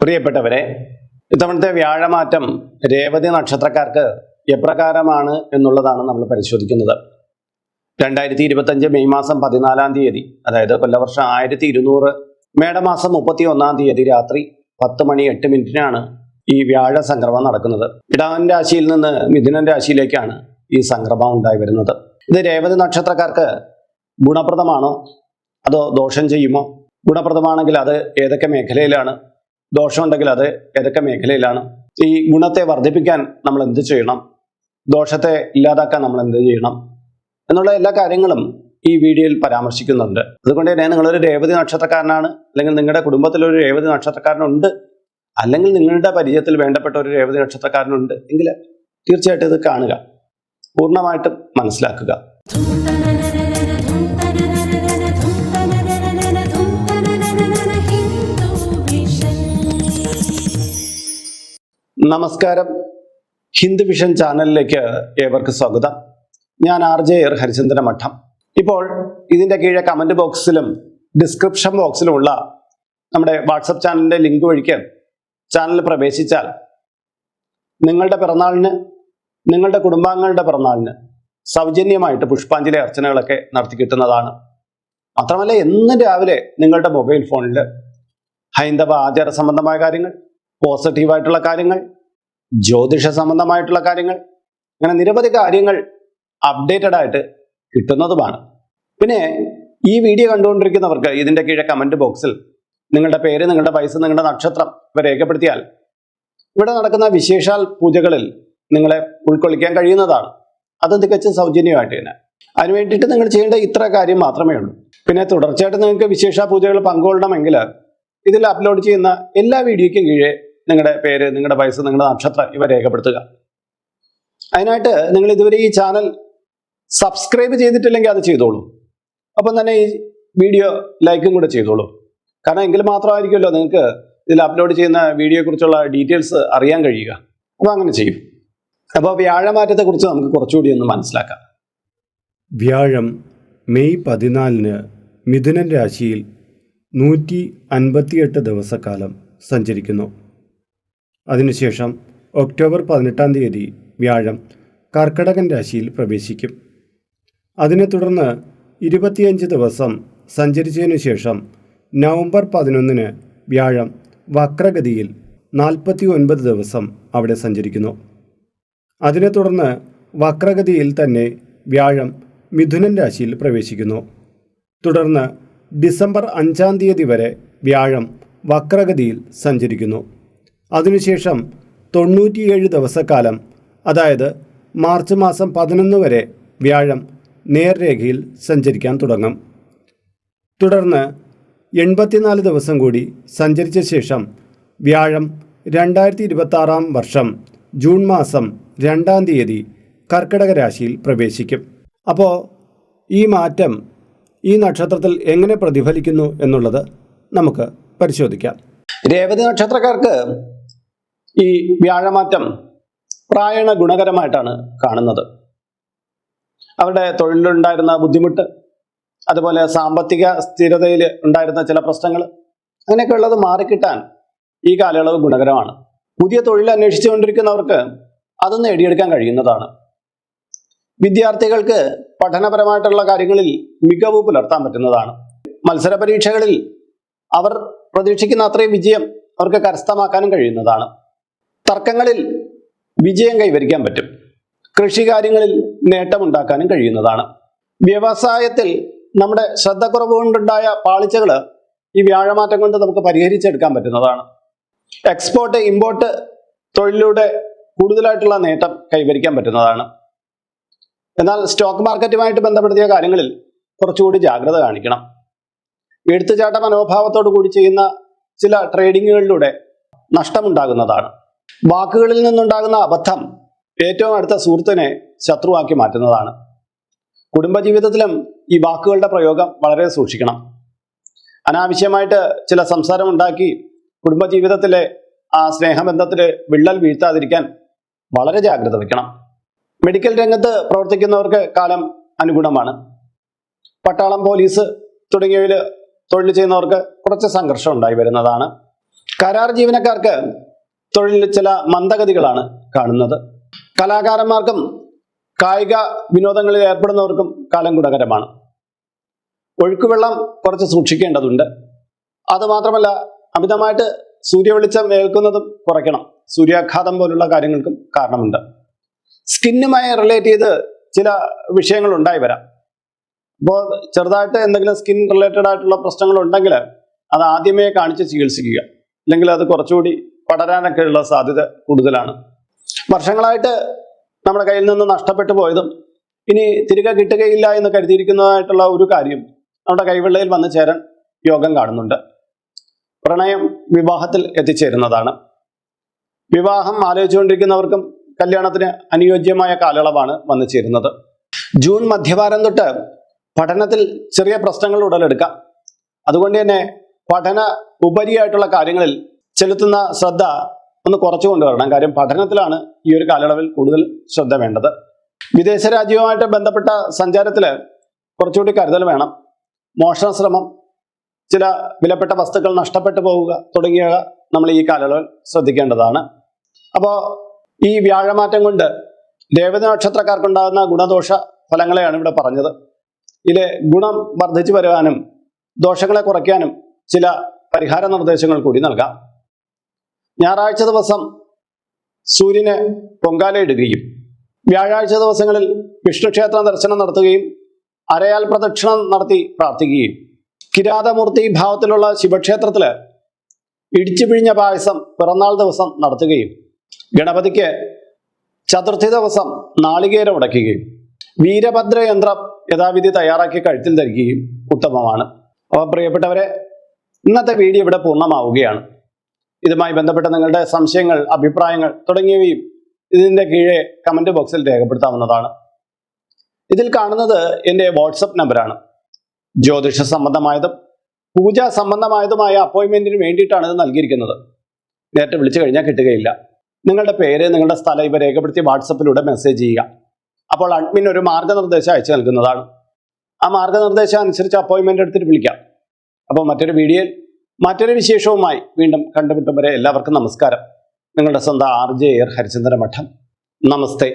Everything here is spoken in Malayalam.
പ്രിയപ്പെട്ടവരെ ഇത്തവണത്തെ വ്യാഴമാറ്റം രേവതി നക്ഷത്രക്കാർക്ക് എപ്രകാരമാണ് എന്നുള്ളതാണ് നമ്മൾ പരിശോധിക്കുന്നത്. രണ്ടായിരത്തി ഇരുപത്തഞ്ച് മെയ് മാസം പതിനാലാം തീയതി അതായത് കൊല്ലവർഷം ആയിരത്തി ഇരുന്നൂറ് മേടമാസം മുപ്പത്തി ഒന്നാം തീയതി രാത്രി പത്ത് മണി എട്ട് മിനിറ്റിനാണ് ഈ വ്യാഴ സംക്രമം നടക്കുന്നത്. ഇടാൻ രാശിയിൽ നിന്ന് മിഥുനൻ രാശിയിലേക്കാണ് ഈ സംക്രമം ഉണ്ടായി വരുന്നത്. ഇത് രേവതി നക്ഷത്രക്കാർക്ക് ഗുണപ്രദമാണോ? അതോ ദോഷം ചെയ്യുമോ? ഗുണപ്രദമാണെങ്കിൽ അത് ഏതൊക്കെ മേഖലയിലാണ്? ദോഷമുണ്ടെങ്കിൽ അത് ഏതൊക്കെ മേഖലയിലാണ്? ഈ ഗുണത്തെ വർദ്ധിപ്പിക്കാൻ നമ്മൾ എന്ത് ചെയ്യണം? ദോഷത്തെ ഇല്ലാതാക്കാൻ നമ്മൾ എന്ത് ചെയ്യണം? എന്നുള്ള എല്ലാ കാര്യങ്ങളും ഈ വീഡിയോയിൽ പരാമർശിക്കുന്നുണ്ട്. അതുകൊണ്ട് തന്നെ നിങ്ങളൊരു രേവതി നക്ഷത്രക്കാരനാണ് അല്ലെങ്കിൽ നിങ്ങളുടെ കുടുംബത്തിൽ ഒരു രേവതി നക്ഷത്രക്കാരനുണ്ട് അല്ലെങ്കിൽ നിങ്ങളുടെ പരിചയത്തിൽ വേണ്ടപ്പെട്ട ഒരു രേവതി നക്ഷത്രക്കാരനുണ്ട് എങ്കിൽ തീർച്ചയായിട്ടും ഇത് കാണുക. പൂർണമായിട്ടും മനസ്സിലാക്കുക. നമസ്കാരം. ഹിന്ദു വിഷൻ ചാനലിലേക്ക് ഏവർക്ക് സ്വാഗതം. ഞാൻ ആർ ജെ എർ ഹരിചന്ദ്ര മഠം. ഇപ്പോൾ ഇതിന്റെ കീഴെ കമന്റ് ബോക്സിലും ഡിസ്ക്രിപ്ഷൻ ബോക്സിലുമുള്ള നമ്മുടെ വാട്സപ്പ് ചാനലിന്റെ ലിങ്ക് വഴിക്ക് ചാനൽ പ്രവേശിച്ചാൽ നിങ്ങളുടെ പിറന്നാളിന് നിങ്ങളുടെ കുടുംബാംഗങ്ങളുടെ പിറന്നാളിന് സൗജന്യമായിട്ട് പുഷ്പാഞ്ജലി അർച്ചനകളൊക്കെ നടത്തി കിട്ടുന്നതാണ്. മാത്രമല്ല എന്നും രാവിലെ നിങ്ങളുടെ മൊബൈൽ ഫോണിൽ ഹൈന്ദവ ആചാര സംബന്ധമായ കാര്യങ്ങൾ പോസിറ്റീവായിട്ടുള്ള കാര്യങ്ങൾ ജ്യോതിഷ സംബന്ധമായിട്ടുള്ള കാര്യങ്ങൾ അങ്ങനെ നിരവധി കാര്യങ്ങൾ അപ്ഡേറ്റഡ് ആയിട്ട് കിട്ടുന്നതുമാണ്. പിന്നെ ഈ വീഡിയോ കണ്ടുകൊണ്ടിരിക്കുന്നവർക്ക് ഇതിന്റെ കീഴെ കമന്റ് ബോക്സിൽ നിങ്ങളുടെ പേര് നിങ്ങളുടെ വയസ്സ് നിങ്ങളുടെ നക്ഷത്രം ഇവ രേഖപ്പെടുത്തിയാൽ ഇവിടെ നടക്കുന്ന വിശേഷാൽ പൂജകളിൽ നിങ്ങളെ ഉൾക്കൊള്ളിക്കാൻ കഴിയുന്നതാണ്. അത് തികച്ചും സൗജന്യമായിട്ട് തന്നെ. അതിന് വേണ്ടിയിട്ട് നിങ്ങൾ ചെയ്യേണ്ട ഇത്ര കാര്യം മാത്രമേ ഉള്ളൂ. പിന്നെ തുടർച്ചയായിട്ട് നിങ്ങൾക്ക് വിശേഷ പൂജകൾ പങ്കുകൊള്ളണമെങ്കിൽ ഇതിൽ അപ്ലോഡ് ചെയ്യുന്ന എല്ലാ വീഡിയോയ്ക്കും കീഴെ നിങ്ങളുടെ പേര് നിങ്ങളുടെ വയസ്സ് നിങ്ങളുടെ നക്ഷത്രം ഇവ രേഖപ്പെടുത്തുക. അതിനായിട്ട് നിങ്ങൾ ഇതുവരെ ഈ ചാനൽ സബ്സ്ക്രൈബ് ചെയ്തിട്ടില്ലെങ്കിൽ അത് ചെയ്തോളൂ. അപ്പം തന്നെ ഈ വീഡിയോ ലൈക്കും കൂടെ ചെയ്തോളൂ. കാരണം എങ്കിൽ മാത്രമായിരിക്കുമല്ലോ നിങ്ങൾക്ക് ഇതിൽ അപ്ലോഡ് ചെയ്യുന്ന വീഡിയോയെ കുറിച്ചുള്ള ഡീറ്റെയിൽസ് അറിയാൻ കഴിയുക. അപ്പോൾ അങ്ങനെ ചെയ്യും. അപ്പോൾ വ്യാഴമാറ്റത്തെക്കുറിച്ച് നമുക്ക് കുറച്ചുകൂടി ഒന്ന് മനസ്സിലാക്കാം. വ്യാഴം മെയ് പതിനാലിന് മിഥുനൻ രാശിയിൽ നൂറ്റി അൻപത്തിയെട്ട് ദിവസക്കാലം സഞ്ചരിക്കുന്നു. അതിനുശേഷം ഒക്ടോബർ പതിനെട്ടാം തീയതി വ്യാഴം കർക്കടകൻ രാശിയിൽ പ്രവേശിക്കും. അതിനെ തുടർന്ന് ഇരുപത്തിയഞ്ച് ദിവസം സഞ്ചരിച്ചതിനു ശേഷം നവംബർ പതിനൊന്നിന് വ്യാഴം വക്രഗതിയിൽ നാൽപ്പത്തി ഒൻപത് ദിവസം അവിടെ സഞ്ചരിക്കുന്നു. അതിനെ തുടർന്ന് വക്രഗതിയിൽ തന്നെ വ്യാഴം മിഥുനൻ രാശിയിൽ പ്രവേശിക്കുന്നു. തുടർന്ന് ഡിസംബർ അഞ്ചാം തീയതി വരെ വ്യാഴം വക്രഗതിയിൽ സഞ്ചരിക്കുന്നു. അതിനുശേഷം തൊണ്ണൂറ്റിയേഴ് ദിവസക്കാലം അതായത് മാർച്ച് മാസം പതിനൊന്ന് വരെ വ്യാഴം നേർരേഖയിൽ സഞ്ചരിക്കാൻ തുടങ്ങും. തുടർന്ന് എൺപത്തിനാല് ദിവസം കൂടി സഞ്ചരിച്ച ശേഷം വ്യാഴം രണ്ടായിരത്തി ഇരുപത്താറാം വർഷം ജൂൺ മാസം രണ്ടാം തീയതി കർക്കിടക രാശിയിൽ പ്രവേശിക്കും. അപ്പോൾ ഈ മാറ്റം ഈ നക്ഷത്രത്തിൽ എങ്ങനെ പ്രതിഫലിക്കുന്നു എന്നുള്ളത് നമുക്ക് പരിശോധിക്കാം. രേവതി നക്ഷത്രക്കാർക്ക് ഈ വ്യാഴമാറ്റം പ്രായണ ഗുണകരമായിട്ടാണ് കാണുന്നത്. അവരുടെ തൊഴിലിലുണ്ടായിരുന്ന ബുദ്ധിമുട്ട് അതുപോലെ സാമ്പത്തിക സ്ഥിരതയിൽ ഉണ്ടായിരുന്ന ചില പ്രശ്നങ്ങൾ അങ്ങനെയൊക്കെ ഉള്ളത് മാറിക്കിട്ടാൻ ഈ കാലയളവ് ഗുണകരമാണ്. പുതിയ തൊഴിൽ അന്വേഷിച്ചുകൊണ്ടിരിക്കുന്നവർക്ക് അത് നേടിയെടുക്കാൻ കഴിയുന്നതാണ്. വിദ്യാർത്ഥികൾക്ക് പഠനപരമായിട്ടുള്ള കാര്യങ്ങളിൽ മികവ് പുലർത്താൻ പറ്റുന്നതാണ്. മത്സര പരീക്ഷകളിൽ അവർ പ്രതീക്ഷിക്കുന്ന അത്രയും വിജയം അവർക്ക് കരസ്ഥമാക്കാനും കഴിയുന്നതാണ്. തർക്കങ്ങളിൽ വിജയം കൈവരിക്കാൻ പറ്റും. കൃഷികാര്യങ്ങളിൽ നേട്ടമുണ്ടാക്കാനും കഴിയുന്നതാണ്. വ്യവസായത്തിൽ നമ്മുടെ ശ്രദ്ധക്കുറവ് കൊണ്ടുണ്ടായ പാളിച്ചകൾ ഈ വ്യാഴമാറ്റം കൊണ്ട് നമുക്ക് പരിഹരിച്ചെടുക്കാൻ പറ്റുന്നതാണ്. എക്സ്പോർട്ട് ഇമ്പോർട്ട് തൊഴിലിലൂടെ കൂടുതലായിട്ടുള്ള നേട്ടം കൈവരിക്കാൻ പറ്റുന്നതാണ്. എന്നാൽ സ്റ്റോക്ക് മാർക്കറ്റുമായിട്ട് ബന്ധപ്പെടുത്തിയ കാര്യങ്ങളിൽ കുറച്ചുകൂടി ജാഗ്രത കാണിക്കണം. എടുത്തുചാട്ട മനോഭാവത്തോടു കൂടി ചെയ്യുന്ന ചില ട്രേഡിങ്ങുകളിലൂടെ നഷ്ടമുണ്ടാകുന്നതാണ്. വാക്കുകളിൽ നിന്നുണ്ടാകുന്ന അബദ്ധം ഏറ്റവും അടുത്ത സുഹൃത്തിനെ ശത്രുവാക്കി മാറ്റുന്നതാണ്. കുടുംബജീവിതത്തിലും ഈ വാക്കുകളുടെ പ്രയോഗം വളരെ സൂക്ഷിക്കണം. അനാവശ്യമായിട്ട് ചില സംസാരം ഉണ്ടാക്കി കുടുംബജീവിതത്തിലെ ആ സ്നേഹബന്ധത്തിൽ വിള്ളൽ വീഴ്ത്താതിരിക്കാൻ വളരെ ജാഗ്രത വയ്ക്കണം. മെഡിക്കൽ രംഗത്ത് പ്രവർത്തിക്കുന്നവർക്ക് കാലം അനുഗുണമാണ്. പട്ടാളം പോലീസ് തുടങ്ങിയവയിൽ തൊഴിൽ ചെയ്യുന്നവർക്ക് കുറച്ച് സംഘർഷം ഉണ്ടായി വരുന്നതാണ്. കരാർ ജീവനക്കാർക്ക് തൊഴിലിൽ ചില മന്ദഗതികളാണ് കാണുന്നത്. കലാകാരന്മാർക്കും കായിക വിനോദങ്ങളിൽ ഏർപ്പെടുന്നവർക്കും കാലം ഗുണകരമാണ്. ഒഴുക്കുവെള്ളം കുറച്ച് സൂക്ഷിക്കേണ്ടതുണ്ട്. അതുമാത്രമല്ല അമിതമായിട്ട് സൂര്യവെളിച്ചം ഏൽക്കുന്നതും കുറയ്ക്കണം. സൂര്യാഘാതം പോലുള്ള കാര്യങ്ങൾക്കും കാരണമുണ്ട്. സ്കിന്നുമായി റിലേറ്റ് ചെയ്ത് ചില വിഷയങ്ങൾ ഉണ്ടായി വരാം. അപ്പോൾ ചെറുതായിട്ട് എന്തെങ്കിലും സ്കിൻ റിലേറ്റഡ് ആയിട്ടുള്ള പ്രശ്നങ്ങൾ ഉണ്ടെങ്കിൽ അത് ആദ്യമേ കാണിച്ച് ചികിത്സിക്കുക. അല്ലെങ്കിൽ അത് കുറച്ചുകൂടി പടരാനൊക്കെ ഉള്ള സാധ്യത കൂടുതലാണ്. വർഷങ്ങളായിട്ട് നമ്മുടെ കയ്യിൽ നിന്ന് നഷ്ടപ്പെട്ടു പോയതും ഇനി തിരികെ കിട്ടുകയില്ല എന്ന് കരുതിയിരിക്കുന്നതായിട്ടുള്ള ഒരു കാര്യം നമ്മുടെ കൈവെള്ളയിൽ വന്നു ചേരാൻ യോഗം കാണുന്നുണ്ട്. പ്രണയം വിവാഹത്തിൽ എത്തിച്ചേരുന്നതാണ്. വിവാഹം ആലോചിച്ചുകൊണ്ടിരിക്കുന്നവർക്കും കല്യാണത്തിന് അനുയോജ്യമായ കാലയളവാണ് വന്നു ചേരുന്നത്. ജൂൺ മധ്യവാരം തൊട്ട് പഠനത്തിൽ ചെറിയ പ്രശ്നങ്ങൾ ഉടലെടുക്കാം. അതുകൊണ്ട് തന്നെ പഠന ഉപരിയായിട്ടുള്ള കാര്യങ്ങളിൽ ചെലുത്തുന്ന ശ്രദ്ധ ഒന്ന് കുറച്ചു കൊണ്ടുവരണം. കാര്യം പഠനത്തിലാണ് ഈ ഒരു കാലയളവിൽ കൂടുതൽ ശ്രദ്ധ വേണ്ടത്. വിദേശ രാജ്യവുമായിട്ട് ബന്ധപ്പെട്ട സഞ്ചാരത്തിൽ കുറച്ചുകൂടി കരുതൽ വേണം. മോഷണ ശ്രമം ചില വിലപ്പെട്ട വസ്തുക്കൾ നഷ്ടപ്പെട്ടു പോവുക തുടങ്ങിയവ നമ്മൾ ഈ കാലയളവിൽ ശ്രദ്ധിക്കേണ്ടതാണ്. അപ്പോൾ ഈ വ്യാഴമാറ്റം കൊണ്ട് ദേവത നക്ഷത്രക്കാർക്കുണ്ടാകുന്ന ഗുണദോഷ ഫലങ്ങളെയാണ് ഇവിടെ പറഞ്ഞത്. ഇതിലെ ഗുണം വർദ്ധിച്ചു വരുവാനും ദോഷങ്ങളെ കുറയ്ക്കാനും ചില പരിഹാര നിർദ്ദേശങ്ങൾ കൂടി നൽകാം. ഞായറാഴ്ച ദിവസം സൂര്യന് പൊങ്കാലയിടുകയും വ്യാഴാഴ്ച ദിവസങ്ങളിൽ വിഷ്ണുക്ഷേത്ര ദർശനം നടത്തുകയും അരയാൽ പ്രദക്ഷിണം നടത്തി പ്രാർത്ഥിക്കുകയും. കിരാതമൂർത്തി ഭാവത്തിലുള്ള ശിവക്ഷേത്രത്തിൽ ഇടിച്ചു പിഴിഞ്ഞ പായസം പിറന്നാൾ ദിവസം നടത്തുകയും. ഗണപതിക്ക് ചതുർത്ഥി ദിവസം നാളികേരം ഉടയ്ക്കുകയും. വീരഭദ്ര യന്ത്രം യഥാവിധി തയ്യാറാക്കി കഴുത്തിൽ ധരിക്കുകയും ഉത്തമമാണ്. അപ്പോൾ പ്രിയപ്പെട്ടവരെ ഇന്നത്തെ വീഡിയോ ഇവിടെ പൂർണമാവുകയാണ്. ഇതുമായി ബന്ധപ്പെട്ട നിങ്ങളുടെ സംശയങ്ങൾ അഭിപ്രായങ്ങൾ തുടങ്ങിയവയും ഇതിന്റെ കീഴെ കമന്റ് ബോക്സിൽ രേഖപ്പെടുത്താവുന്നതാണ്. ഇതിൽ കാണുന്നത് എന്റെ വാട്സപ്പ് നമ്പറാണ് ജ്യോതിഷ സംബന്ധമായതും പൂജാ സംബന്ധമായതുമായ അപ്പോയിൻമെന്റിന് വേണ്ടിയിട്ടാണ് ഇത് നൽകിയിരിക്കുന്നത്. നേരത്തെ വിളിച്ചു കഴിഞ്ഞാൽ കിട്ടുകയില്ല. നിങ്ങളുടെ പേര് നിങ്ങളുടെ സ്ഥലം ഇവ രേഖപ്പെടുത്തി വാട്സപ്പിലൂടെ മെസ്സേജ് ചെയ്യുക. അപ്പോൾ അഡ്മിൻ ഒരു മാർഗനിർദ്ദേശം അയച്ചു നൽകുന്നതാണ്. ആ മാർഗനിർദ്ദേശം അനുസരിച്ച് അപ്പോയിന്റ്മെന്റ് എടുത്തിട്ട് വിളിക്കാം. അപ്പോൾ മറ്റൊരു വീഡിയോയിൽ മറ്റൊരു വിശേഷവുമായി വീണ്ടും കണ്ടുമുട്ടും വരെ എല്ലാവർക്കും നമസ്കാരം. നിങ്ങളുടെ സ്വന്തം ആർ ജെ എയർ ഹരിചന്ദ്ര മഠം നമസ്തേ.